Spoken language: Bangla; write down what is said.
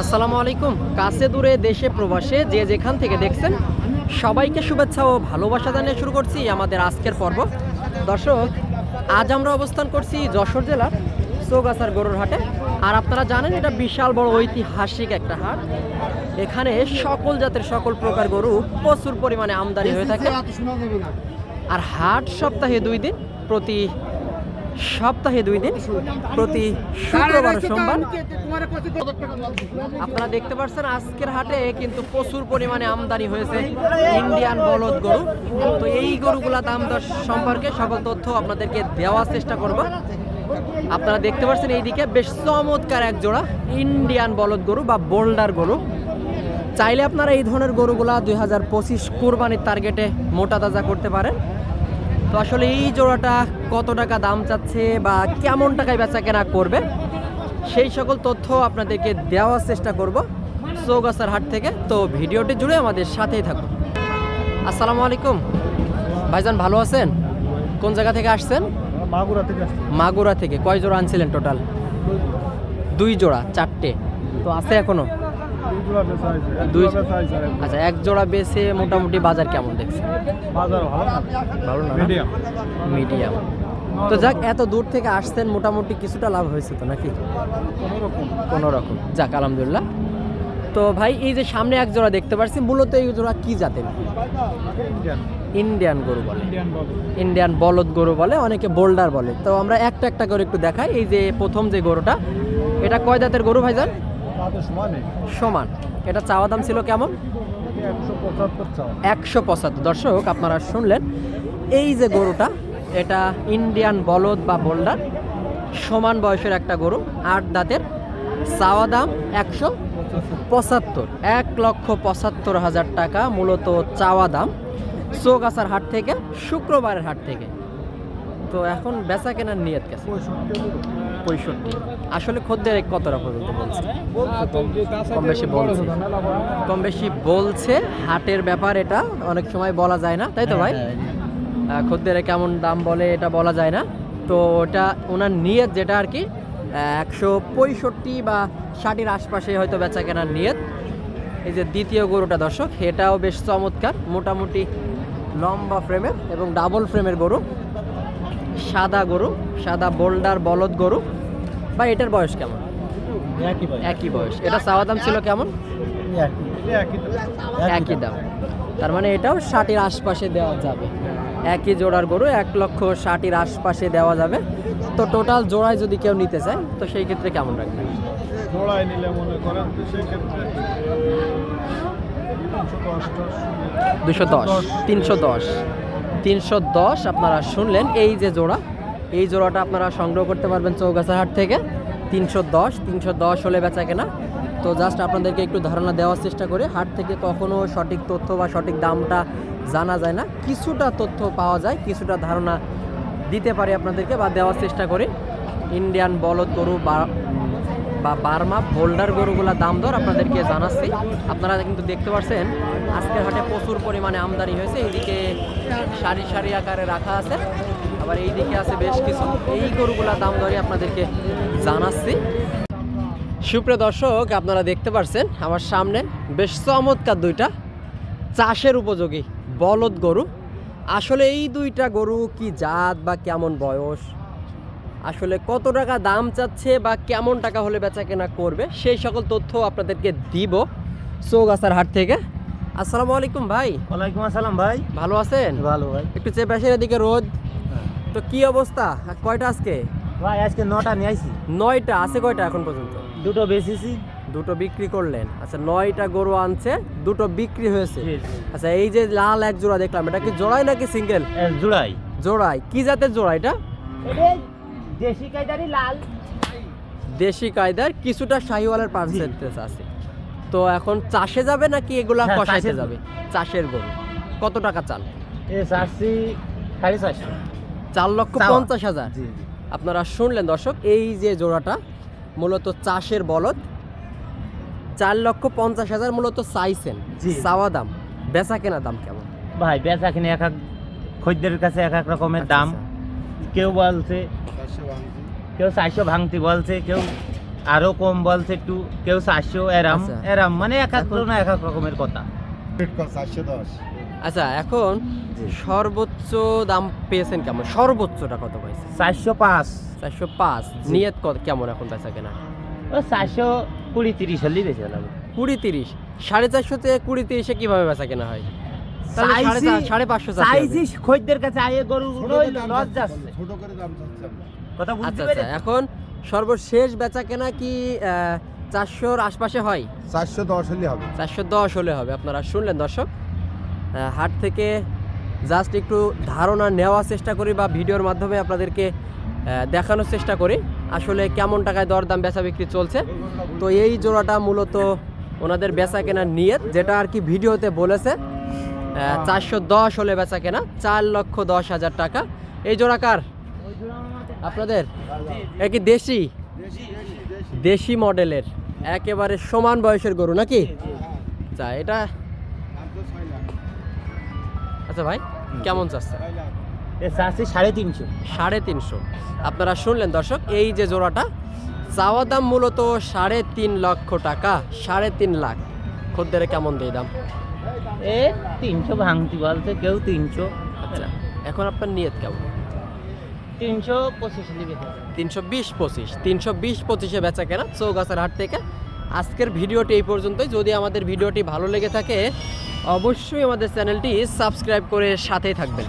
আসসালামু আলাইকুম। কাছে দূরে দেশে প্রবাসে যে যেখান থেকে দেখছেন, সবাইকে শুভেচ্ছা ও ভালোবাসা জানিয়ে শুরু করছি আমাদের আজকের পর্ব। দর্শক, আজ আমরা অবস্থান করছি যশোর জেলার চৌগাছার গরুর হাটে। আর আপনারা জানেন, এটা বিশাল বড় ঐতিহাসিক একটা হাট। এখানে সকল জাতের সকল প্রকার গরু প্রচুর পরিমাণে আমদানি হয়ে থাকে। আর হাট সপ্তাহে দুই দিন প্রতি সপ্তাহে দুই দিন প্রতি শুক্রবার সোমবার। আপনারা দেখতে পাচ্ছেন আজকের হাটে কিন্তু প্রচুর পরিমাণে আমদানি হয়েছে ইন্ডিয়ান বলদ গরু। তো এই গরুগুলা দাম দর সম্পর্কে সকল তথ্য আপনাদেরকে দেওয়ার চেষ্টা করব। আপনারা দেখতে পাচ্ছেন এইদিকে বেশ চমৎকার এক জোড়া ইন্ডিয়ান বলদ গরু বা বোল্ডার গরু। চাইলে আপনারা এই ধরনের গরুগুলা দুই হাজার পঁচিশ কোরবানির টার্গেটে মোটা তাজা করতে পারেন। তো আসলে এই জোড়াটা কত টাকা দাম চাচ্ছে বা কেমন টাকায় বেচা কেনা করবে সেই সকল তথ্য আপনাদেরকে দেওয়ার চেষ্টা করব চৌগাছার হাট থেকে। তো ভিডিওটি জুড়ে আমাদের সাথেই থাকুন। আসসালামু আলাইকুম। ভাইজান ভালো আছেন? কোন জায়গা থেকে আসছেন? মাগুরা থেকে মাগুরা থেকে। কয় জোড়া আনছিলেন টোটাল দুই জোড়া চারটে। তো আছে এখনও? দুই আচ্ছা এক জোড়া বেছে মোটামুটি বাজার কেমন দেখছেন? বাজার ভালো না? ভালো না মিডিয়াম মিডিয়াম তো যাক এত দূর থেকে আসছেন মোটামুটি কিছুটা লাভ হয়েছে তো নাকি? কোনো রকম। যাক আলহামদুলিল্লাহ। তো ভাই এই যে সামনে এক জোড়া দেখতে পাচ্ছি মূলত এই জোড়া কি জাতের? ইন্ডিয়ান ইন্ডিয়ান গরু বলে। ইন্ডিয়ান বলদ। গরু বলে অনেকে বোল্ডার বলে। তো আমরা একটা একটা করে একটু দেখাই এই যে প্রথম যে গরুটা এটা কয় দাঁতের গরু ভাইজান? তাদের সমানে এটা চাওয়া দাম ছিল কেমন? একশো পঁচাত্তর দর্শক আপনারা শুনলেন এই যে গরুটা এটা ইন্ডিয়ান বলদ বা বোল্ডার সমান বয়সের একটা গরু আট দাঁতের চাওয়া দাম একশো পঁচাত্তর। এক লক্ষ পঁচাত্তর হাজার টাকা মূলত চাওয়া দাম চৌগাছার হাট থেকে শুক্রবারের হাট থেকে। তো এখন বেচা কেনার নিয়ত কেছে পঁয়ষট্টি। আসলে খদ্দের কতটা পর্যন্ত বলছে? কম বেশি বলছে। কম বেশি বলছে। হাটের ব্যাপার এটা অনেক সময় বলা যায় না তাই তো ভাই? খদ্দের কেমন দাম বলে এটা বলা যায় না। তো ওটা ওনার নিয়ত যেটা আর কি একশো পঁয়ষট্টি বা ষাটের আশপাশে হয়তো বেচা কেনার নিয়ত। এই যে দ্বিতীয় গরুটা দর্শক এটাও বেশ চমৎকার। মোটামুটি লম্বা ফ্রেমের এবং ডাবল ফ্রেমের গরু। সাদা গরু সাদা বোল্ডার বলদ গরু। বা এটার বয়স কেমন? একই বয়স। এটা চাওয়া দাম ছিল কেমন? একই। একই দাম। তার মানে এটাও ষাটের আশপাশে দেওয়া যাবে। একই জোড়ার গরু এক লক্ষ ষাটের আশপাশে দেওয়া যাবে। তো টোটাল জোড়ায় যদি কেউ নিতে চায় তো সেই ক্ষেত্রে কেমন রাখবেন জোড়ায় নিলে মনে করেন তো সেক্ষেত্রে তিনশো দশ দশ। দুশো দশ তিনশো দশ। তিনশো দশ আপনারা শুনলেন, এই যে জোড়া, এই জোড়াটা আপনারা সংগ্রহ করতে পারবেন চৌগাছা হাট থেকে, তিনশো দশ তিনশো দশ হলে বেচা কেনা। তো জাস্ট আপনাদেরকে একটু ধারণা দেওয়ার চেষ্টা করি, হাট থেকে কখনো সঠিক তথ্য বা সঠিক দামটা জানা যায় না। কিছুটা তথ্য পাওয়া যায়, কিছুটা ধারণা দিতে পারি আপনাদেরকে বা দেওয়ার চেষ্টা করি। ইন্ডিয়ান বলদ গরু বা বার্মা বোল্ডার গরুগুলা দাম দর আপনাদেরকে জানাচ্ছি। আপনারা কিন্তু দেখতে পাচ্ছেন আজকের হাটে প্রচুর পরিমাণে আমদানি হয়েছে। এইদিকে সারি সারি আকারে রাখা আছে। আবার এইদিকে আছে বেশ কিছু। এই গরুগুলা দাম দরই আপনাদেরকে জানাচ্ছি। সুপ্রিয় দর্শক, আপনারা দেখতে পাচ্ছেন আমার সামনে বেশ চমৎকার দুইটা চাষের উপযোগী বলদ গরু। আসলে এই দুইটা গরু কি জাত বা কেমন বয়স? আসলে কত টাকা দাম চাচ্ছে বা কেমন টাকা হলে বেচা কেনা করবে সেই সকল তথ্য আপনাদেরকে দিব চৌগাছার হাট থেকে। আসসালামু আলাইকুম ভাই। ওয়ালাইকুম আসসালাম ভাই। ভালো আছেন? ভালো ভাই। একটু চেয়ে পাশের এদিকে রোদ। তো কি অবস্থা? কয়টা আজকে? ভাই আজকে নটা নিয়ে আইছি। নয়টা আছে কয়টা এখন পর্যন্ত? দুটো বেচেছি। দুটো বিক্রি করলেন। আচ্ছা নয়টা গরু আনছে দুটো বিক্রি হয়েছে। আচ্ছা এই যে লাল এক জোড়া দেখলাম এটা কি জোড়াই নাকি সিঙ্গেল? জোড়াই। জোড়াই। কি জাতের জোড়া এটা দেশি কাইদারি লাল। দেশি কায়দার কিছুটা শাহিওয়ালের পার্সেন্টেজ আছে। তো এখন চাষে যাবে নাকি এগুলা হ্যাঁ, কষাইতে চাষের যাবে? চাষের গরু। কত টাকা চাল? এ চারশি সাড়ে চারশো চার লক্ষ পঞ্চাশ হাজার। জি। আপনারা শুনলেন দর্শক এই যে জোড়াটা মূলত চাষের বলদ। চার লক্ষ পঞ্চাশ হাজার মূলত চাইছেন। জি। চাওয়া দাম বেচা কেনা দাম কেমন? ভাই বেচা কিনে এক এক খদ্দের কাছে এক এক রকমের আচ্ছা, দাম। আচ্ছা। কেউ বলছে কেউ চারশো ভাঙতি বলছে কেউ আরও কম বলছে একটু কেউ চারশো এরাম আচ্ছা। এরাম মানে এক এক না এক এক রকমের কথা। চারশো দশ। আচ্ছা এখন সর্বোচ্চ দাম পেয়েছেন কেমন? সর্বোচ্চটা কত পাইছে চারশো পাঁচ। চারশো পাঁচ। নিয়ত কত কেমন এখন বেচা কেনা? ও চারশো কুড়ি তিরিশ হলেই বেশি লাগবে কুড়ি তিরিশ। সাড়ে চারশোতে কুড়ি তিরিশে কীভাবে বেচা কেনা হয়? সাড়ে পাঁচশো চাইছি খদ্দের কাছে আয়ে গরু লস যাচ্ছে ছোট করে দাম কথা আচ্ছা বুঝতে আচ্ছা পেরেছি এখন সর্বশেষ বেচা কেনা কি চারশোর আশপাশে হয়? চারশো দশ হলে হবে। চারশো দশ হলে হবে আপনারা শুনলেন দর্শক। হাট থেকে জাস্ট একটু ধারণা নেওয়ার চেষ্টা করি বা ভিডিওর মাধ্যমে আপনাদেরকে আহ, দেখানোর চেষ্টা করি আসলে কেমন টাকায় দরদাম বেচা বিক্রি চলছে। তো এই জোড়াটা মূলত ওনাদের বেচা কেনার নিয়ত যেটা আর কি ভিডিওতে বলেছে। চারশো দশ হলে বেচা কেনা চার লক্ষ দশ হাজার টাকা। এই জোড়া কার? আপনাদের? এ কি দেশি? দেশি মডেলের। একেবারে সমান বয়সের গরু নাকি? আচ্ছা এটা আচ্ছা ভাই কেমন চাচ্ছি সাড়ে তিনশো। সাড়ে তিনশো। আপনারা শুনলেন দর্শক এই যে জোড়াটা চাওয়া দাম মূলত সাড়ে তিন লক্ষ টাকা সাড়ে তিন লাখ। খদ্দের কেমন দিয়ে দাম? এ তিনশো ভাঙতি বলতে কেউ তিনশো। আচ্ছা এখন আপনার নিয়ত কেমন? তিনশো পঁচিশ তিনশো বিশ পঁচিশ তিনশো বিশ পঁচিশে বেচা কেনা চৌগাছার হাট থেকে। আজকের ভিডিওটি এই পর্যন্তই। যদি আমাদের ভিডিওটি ভালো লেগে থাকে অবশ্যই আমাদের চ্যানেলটি সাবস্ক্রাইব করে সাথেই থাকবেন।